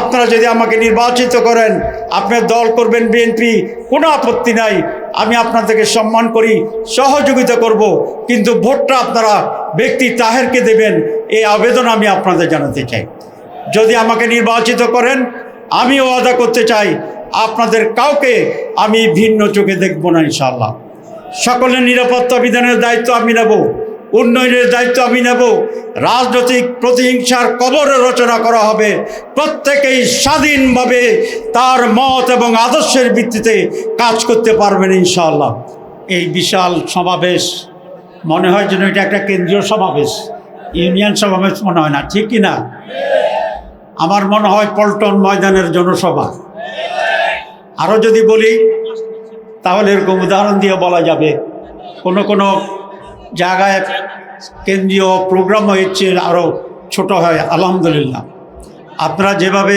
আপনারা যদি আমাকে নির্বাচিত করেন, আপনার দল করবেন বিএনপি, কোনো আপত্তি নাই। আমি আপনাদেরকে সম্মান করি, সহযোগিতা করব, কিন্তু ভোটটা আপনারা ব্যক্তি তাহেরকে দেবেন, এই আবেদন আমি আপনাদের জানাতে চাই। যদি আমাকে নির্বাচিত করেন, আমিও ওয়াদা করতে চাই, আপনাদের কাউকে আমি ভিন্ন চোখে দেখব না ইনশাল্লাহ সকলের নিরাপত্তা বিধানের দায়িত্ব আমি নেব। উন্নয়নের দায়িত্ব আমি নেব। রাজনৈতিক প্রতিহিংসার কবর রচনা করা হবে। প্রত্যেকেই স্বাধীনভাবে তার মত এবং আদর্শের ভিত্তিতে কাজ করতে পারবেন ইনশাআল্লাহ। এই বিশাল সমাবেশ মনে হয় যেন এটা একটা কেন্দ্রীয় সমাবেশ। ইউনিয়ন সমাবেশ মনে হয় না, ঠিক না? আমার মনে হয় পল্টন ময়দানের জনসভা। আরও যদি বলি, তাহলে এরকম উদাহরণ দিয়ে বলা যাবে। কোনো কোনো জায়গায় কেন্দ্রীয় প্রোগ্রাম হয়েছে আরও ছোট হয়, আলহামদুলিল্লাহ। আপনারা যেভাবে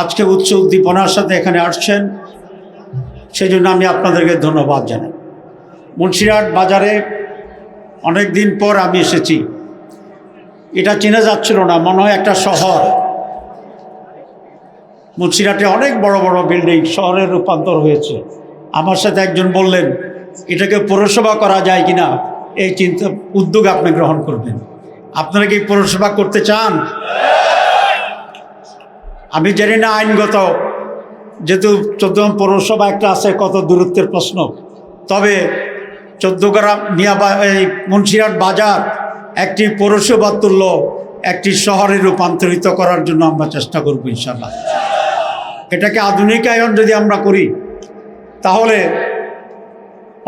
আজকে উচ্চ উদ্দীপনার সাথে এখানে আসছেন সেই জন্য আমি আপনাদেরকে ধন্যবাদ জানাই। মুন্সিরহাট বাজারে অনেক দিন পর আমি এসেছি। এটা চেনা যাচ্ছিল না, মনে হয় একটা শহর। মুন্সিরহাটে অনেক বড় বড় বিল্ডিং শহরে রূপান্তর হয়েছে। আমার সাথে একজন বললেন, এটাকে পৌরসভা করা যায় কিনা? এই চিন্তা, উদ্যোগ আপনি গ্রহণ করবেন। আপনারা কি পৌরসভা করতে চান? আমি জানি না আইনগত, যেহেতু চোদ্দগ্রাম পৌরসভা একটা আছে, কত দূরত্বের প্রশ্ন। তবে চোদ্দগ্রাম মিয়াবা এই মুন্সিরহাট বাজার একটি পৌরসভা তুল্য একটি শহরে রূপান্তরিত করার জন্য আমরা চেষ্টা করব ইনশাল্লাহ এটাকে আধুনিকায়ন যদি আমরা করি, তাহলে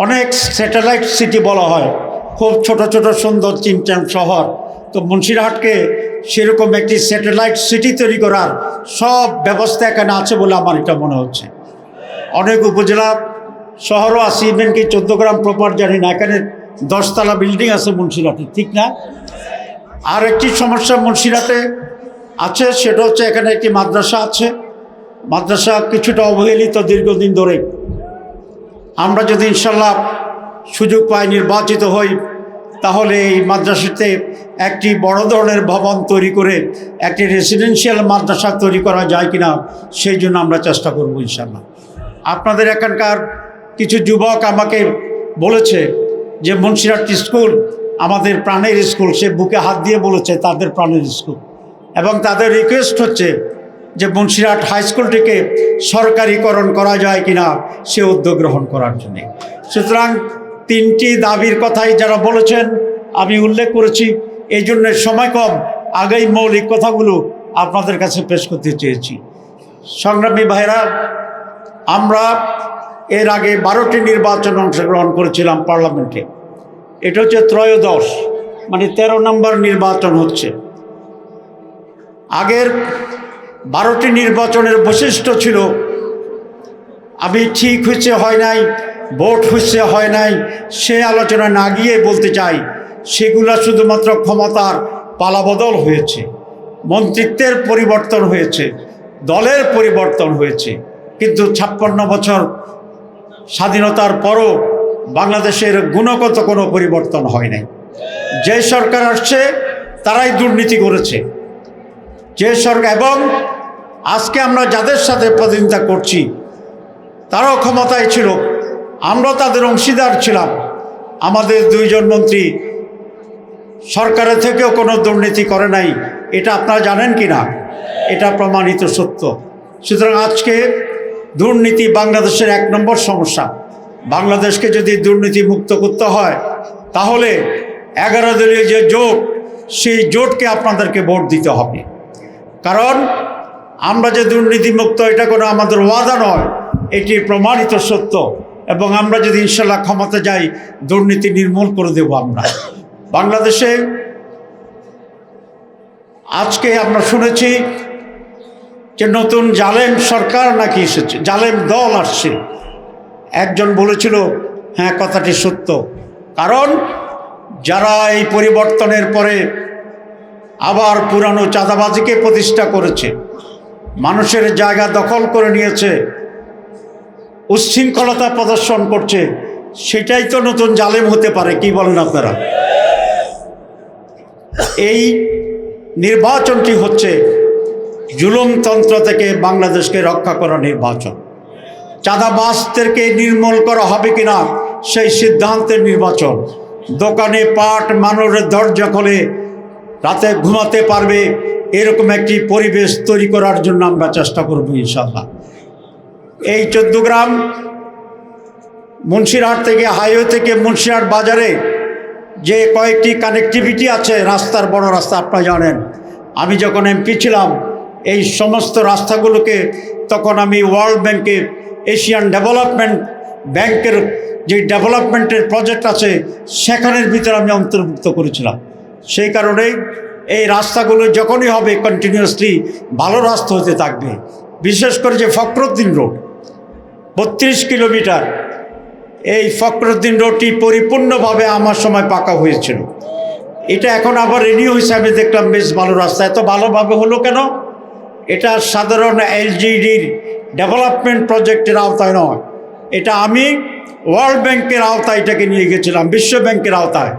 অনেক স্যাটেলাইট সিটি বলা হয়। খুব ছোট ছোট, সুন্দর চিমচাম শহর। তো মুন্সিরহাটকে সেরকম একটি স্যাটেলাইট সিটি তৈরি করার সব ব্যবস্থা এখানে আছে বলে আমার এটা মনে হচ্ছে। অনেক উপজেলা শহরও আছে ইভেন কি চোদ্দগ্রাম প্রপার জানি না। এখানে দশতলা বিল্ডিং আছে মুন্সিরহাটে, ঠিক না? আর একটি সমস্যা মুন্সিরহাটে আছে, সেটা হচ্ছে এখানে একটি মাদ্রাসা আছে। মাদ্রাসা কিছুটা অবহেলিত দীর্ঘদিন ধরে। আমরা যদি ইনশাল্লাহ সুযোগ পাই নির্বাচিত হই, তাহলে এই মাদ্রাসাতে একটি বড় ধরনের ভবন তৈরি করে একটি রেসিডেন্সিয়াল মাদ্রাসা তৈরি করা যায় কিনা, সেই জন্য আমরা চেষ্টা করব ইনশাল্লাহ আপনাদের এখানকার কিছু যুবক আমাকে বলেছে যে মুন্সিরহাট স্কুল আমাদের প্রাণের স্কুল, সে বুকে হাত দিয়ে বলেছে তাদের প্রাণের স্কুল। এবং তাদের রিকোয়েস্ট হচ্ছে যে মুন্সিরহাট হাই স্কুলটিকে সরকারিকরণ করা যায় কিনা, সে উদ্যোগ গ্রহণ করার জন্যে। সুতরাং তিনটি দাবির কথাই যারা বলেছেন, আমি উল্লেখ করেছি। এই জন্য সময় কম, আগেই মৌলিক কথাগুলো আপনাদের কাছে পেশ করতে চেয়েছি। সংগ্রামী ভাইরা, আমরা এর আগে বারোটি নির্বাচন অংশগ্রহণ করেছিলাম পার্লামেন্টে। এটা হচ্ছে ত্রয়োদশ মানে তেরো নম্বর নির্বাচন হচ্ছে। আগের বারোটি নির্বাচনের বৈশিষ্ট্য ছিল, আমি ঠিক হচ্ছে হয় নাই ভোট হচ্ছে, হয় নাই, সে আলোচনা না গিয়ে বলতে চাই, সেগুলো শুধুমাত্র ক্ষমতার পালাবদল হয়েছে, মন্ত্রিত্বের পরিবর্তন হয়েছে, দলের পরিবর্তন হয়েছে, কিন্তু ছাপ্পান্ন বছর স্বাধীনতার পরও বাংলাদেশের গুণগত কোনো পরিবর্তন হয় নাই। যে সরকার আসছে, তারাই দুর্নীতি করেছে। যে সরকার, এবং আজকে আমরা যাদের সাথে প্রতিনিধিতা করছি, তারাও ক্ষমতায় ছিল। আমরা তাদের অংশীদার ছিলাম। আমাদের দুইজন মন্ত্রী সরকারের থেকেও কোনো দুর্নীতি করে নাই। এটা আপনারা জানেন কি না এটা প্রমাণিত সত্য। সুতরাং আজকে দুর্নীতি বাংলাদেশের এক নম্বর সমস্যা। বাংলাদেশকে যদি দুর্নীতি মুক্ত করতে হয়, তাহলে এগারো দলীয় যে জোট, সেই জোটকে আপনাদেরকে ভোট দিতে হবে। কারণ আমরা যে দুর্নীতিমুক্ত, এটা কোনো আমাদের ওয়াদা নয়, এটি প্রমাণিত সত্য। এবং আমরা যদি ইনশাল্লাহ ক্ষমতা যাই, দুর্নীতি নির্মূল করে দেব আমরা। বাংলাদেশে আজকে আমরা শুনেছি যে নতুন জালেম সরকার নাকি এসেছে, জালেম দল আসছে। একজন বলেছিল হ্যাঁ কথাটি সত্য। কারণ যারা এই পরিবর্তনের পরে আবার পুরানো চাঁদাবাজিকে প্রতিষ্ঠা করেছে, মানুষের জায়গা দখল করে নিয়েছে উচ্ছৃঙ্খলতা প্রদর্শন করছে, সেটাই তো নতুন জালেম হতে পারে, কি বলেন আপনারা? এই নির্বাচনটি হচ্ছে জুলুমতন্ত্র থেকে বাংলাদেশকে রক্ষা করা নির্বাচন। চাঁদাবাসদেরকে নির্মূল করা হবে কিনা, সেই সিদ্ধান্তের নির্বাচন। দোকানে পাট মানুষের দরজা খোলে, রাতে ঘুমাতে পারবে, এরকম একটি পরিবেশ তৈরি করার জন্য আমরা চেষ্টা করব ইনশাল্লাহ এই গ্রাম মুন্সিরহাট থেকে, হাইওয়ে থেকে মুন্সিরহাট বাজারে যে কয়েকটি কানেক্টিভিটি আছে, রাস্তার বড় রাস্তা আপনারা জানেন। আমি যখন এমপি ছিলাম, এই সমস্ত রাস্তাগুলোকে তখন আমি ওয়ার্ল্ড ব্যাংকে এশিয়ান ডেভেলপমেন্ট ব্যাংকের যে ডেভেলপমেন্টের প্রজেক্ট আছে, সেখানের ভিতরে আমি অন্তর্ভুক্ত করেছিলাম। সেই কারণেই এই রাস্তাগুলো যখনই হবে কন্টিনিউয়াসলি ভালো রাস্তা হতে থাকবে। বিশেষ করে যে ফখরুদ্দিন রোড বত্রিশ কিলোমিটার। এই ফখরুদ্দিন রোডটি পরিপূর্ণভাবে আমার সময় পাকা হয়েছিল। এটা এখন আবার হয়েছে আমি দেখলাম, বেশ ভালো রাস্তা। এত ভালোভাবে হলো কেন? এটা সাধারণ এলজিডির ডেভেলপমেন্ট প্রজেক্টের আওতায় নয়। এটা আমি ওয়ার্ল্ড ব্যাংকের আওতায় এটাকে নিয়ে গেছিলাম, বিশ্ব ব্যাংকের আওতায়।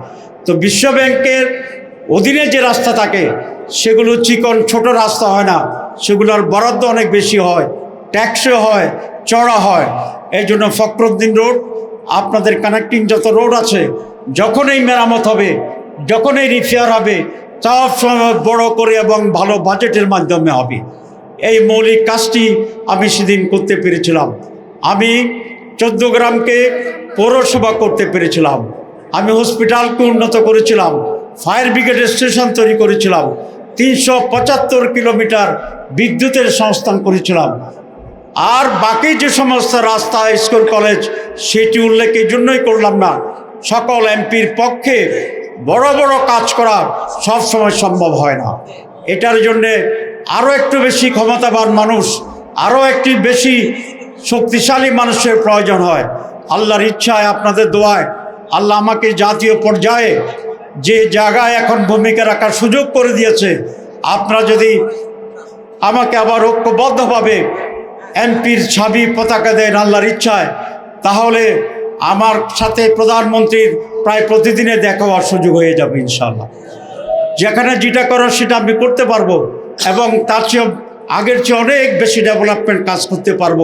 তো বিশ্ব ব্যাংকের অধীনে যে রাস্তা থাকে, সেগুলো চিকন, ছোট রাস্তা হয় না। সেগুলোর বরাদ্দ অনেক বেশি হয়। ট্যাক্সও হয়, চড়া হয়। এই জন্য ফখরুদ্দিন রোড, আপনাদের কানেক্টিং যত রোড আছে যখন এই মেরামত হবে যখন এই রিপেয়ার হবে, সব সময় বড় করে এবং ভালো বাজেটের মাধ্যমে হবে। এই মৌলিক কাজটি আমি সেদিন করতে পেরেছিলাম। আমি চোদ্দ গ্রামকে পৌরসভা করতে পেরেছিলাম। আমি হসপিটালকে উন্নত করেছিলাম। ফায়ার ব্রিগেডের স্টেশন তৈরি করেছিলাম। তিনশো পঁচাত্তর কিলোমিটার বিদ্যুতের সংস্থান করেছিলাম। আর বাকি যে সমস্ত রাস্তা, স্কুল, কলেজ, সেটি উল্লেখ এই জন্যই করলাম না। সকল এমপির পক্ষে বড় বড় কাজ করা সব সময় সম্ভব হয় না। এটার জন্যে আরও একটু বেশি ক্ষমতাবান মানুষ আরও একটি বেশি শক্তিশালী মানুষের প্রয়োজন হয়। আল্লাহর ইচ্ছায়, আপনাদের দোয়ায়, আল্লাহ আমাকে জাতীয় পর্যায়ে যে জায়গায় এখন ভূমিকা রাখার সুযোগ করে দিয়েছে, আপনারা যদি আমাকে আবার ঐক্যবদ্ধভাবে এমপির ছাবি পতাকা দেন আল্লাহর ইচ্ছায়। তাহলে আমার সাথে প্রধানমন্ত্রীর প্রায় প্রতিদিনে দেখা হওয়ার সুযোগ হয়ে যাবে ইনশাল্লাহ যেখানে যেটা করার সেটা আমি করতে পারব এবং তার চেয়ে আগের চেয়ে অনেক বেশি ডেভেলপমেন্ট কাজ করতে পারব।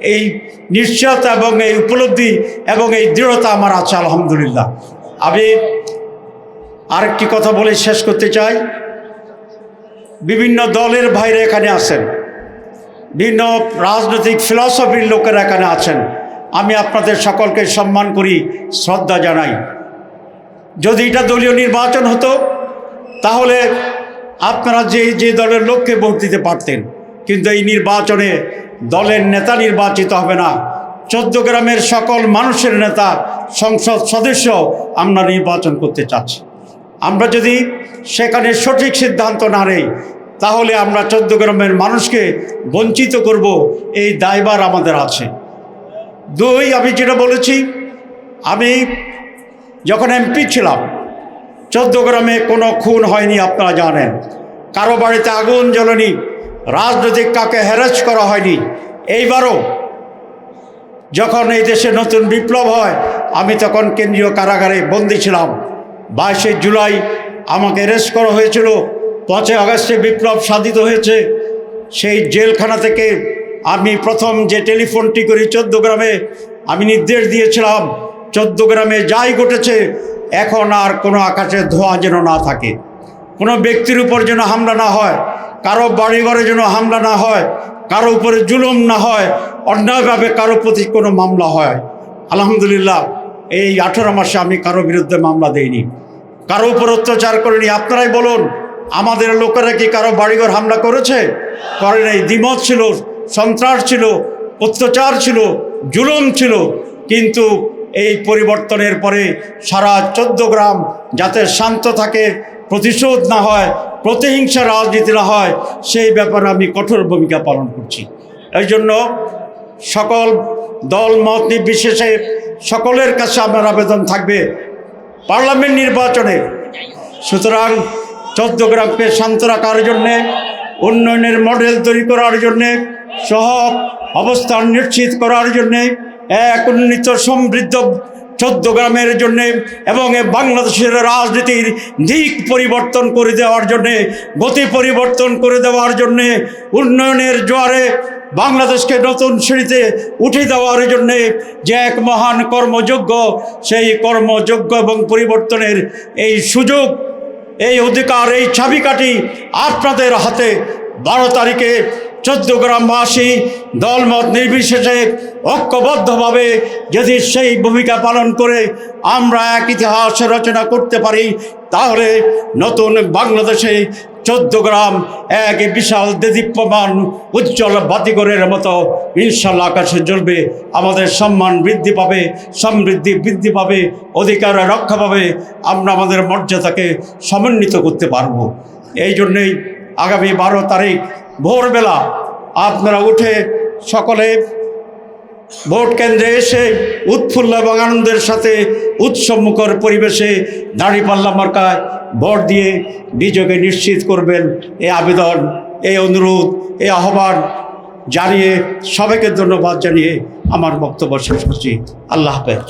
এই নিশ্চয়তা এবং এই উপলব্ধি এবং এই দৃঢ়তা আমার আছে, আলহামদুলিল্লাহ। আমি আরেকটি কথা বলে শেষ করতে চাই। বিভিন্ন দলের বাইরে এখানে আছেন। বিভিন্ন রাজনৈতিক ফিলসফির লোকেরা এখানে আছেন। আমি আপনাদের সকলকে সম্মান করি, শ্রদ্ধা জানাই। যদি এটা দলীয় নির্বাচন হতো, তাহলে আপনারা যে যে দলের লোককে ভোট দিতে পারতেন, কিন্তু এই নির্বাচনে দলের নেতা নির্বাচিত হবে না। চোদ্দ গ্রামের সকল মানুষের নেতা, সংসদ সদস্য আমরা নির্বাচন করতে চাচ্ছি। আমরা যদি সেখানে সঠিক সিদ্ধান্ত না নেই তাহলে আমরা চোদ্দ গ্রামের মানুষকে বঞ্চিত করব, এই দায়বার আমাদের আছে। দুই, আমি যেটা বলেছি, আমি যখন এমপি ছিলাম, চোদ্দ গ্রামে কোনো খুন হয়নি, আপনারা জানেন। কারও বাড়িতে আগুন জ্বলেনি, রাজনৈতিক কাকে হ্যারাস করা হয়নি। এইবারও যখন এই দেশে নতুন বিপ্লব হয়, আমি তখন কেন্দ্রীয় কারাগারে বন্দী ছিলাম। বাইশে জুলাই আমাকে অ্যারেস্ট করা হয়েছিল। পাঁচই আগস্টে বিপ্লব সাধিত হয়েছে, সেই জেলখানা থেকে আমি প্রথম যে টেলিফোনটি করি চোদ্দ গ্রামে, আমি নির্দেশ দিয়েছিলাম, চোদ্দ গ্রামে যাই ঘটেছে, এখন আর কোনো আকাশের ধোঁয়া যেন না থাকে। কোনো ব্যক্তির উপর যেন হামলা না হয়, কারও বাড়িঘরে যেন হামলা না হয়, কারও উপরে জুলুম না হয়, অন্যায়ভাবে কারও প্রতি কোনো মামলা হয়। আলহামদুলিল্লাহ, এই আঠেরো মাসে আমি কারও বিরুদ্ধে মামলা দেইনি। কারও উপর অত্যাচার করিনি, আপনারাই বলুন। আমাদের লোকেরা কি কারও বাড়িঘর হামলা করেছে? করে নাই। দ্বিমত ছিল, সন্ত্রাস ছিল, অত্যাচার ছিল, জুলুম ছিল। কিন্তু এই পরিবর্তনের পরে সারা চোদ্দ গ্রাম যাতে শান্ত থাকে, প্রতিশোধ না হয়, প্রতিহিংসা রাজনীতি না হয়, সেই ব্যাপারে আমি কঠোর ভূমিকা পালন করছি। এই জন্য সকল দল, মত নির্বিশেষে সকলের কাছে আমার আবেদন থাকবে, পার্লামেন্ট নির্বাচনে। সুতরাং চোদ্দ গ্রামকে শান্ত রাখার জন্যে, উন্নয়নের মডেল তৈরি করার জন্যে সহ অবস্থান নিশ্চিত করার জন্যে, এক উন্নীত সমৃদ্ধ চোদ্দ গ্রামের জন্যে এবং বাংলাদেশের রাজনীতির দিক পরিবর্তন করে দেওয়ার জন্যে, গতি পরিবর্তন করে দেওয়ার জন্যে, উন্নয়নের জোয়ারে বাংলাদেশকে নতুন সিঁড়িতে উঠে দেওয়ার জন্যে যে এক মহান কর্মযোগ্য, সেই কর্মযোগ্য এবং পরিবর্তনের এই সুযোগ এই অধিকার, এই চাবিকাঠি আপনাদের হাতে বারো তারিখে চোদ্দ গ্রামবাসী দলমত নির্বিশেষে ঐক্যবদ্ধভাবে যদি সেই ভূমিকা পালন করে আমরা এক ইতিহাস রচনা করতে পারি, তাহলে নতুন বাংলাদেশে চোদ্দ গ্রাম এক বিশাল দেদীপ্যমান উজ্জ্বল বাতিগরের মতো ইনশাল্লাহ আকাশে জ্বলবে। আমাদের সম্মান বৃদ্ধি পাবে, সমৃদ্ধি বৃদ্ধি পাবে, অধিকার রক্ষা পাবে। আমরা আমাদের মর্যাদাকে সমন্বিত করতে পারব। এই জন্যেই আগামী বারো তারিখ ভোরবেলা আপনারা উঠে সকলে ভোট কেন্দ্রে এসে উৎফুল্ল এবং আনন্দের সাথে উৎসবমুখর পরিবেশে দাঁড়িপাল্লা মার্কায় ভোট দিয়ে নিজেকে নিশ্চিত করবেন। এই আবেদন এই অনুরোধ এই আহ্বান জানিয়ে সবাইকে ধন্যবাদ জানিয়ে আমার বক্তব্য শেষ করছি। আল্লাহ হাফেজ।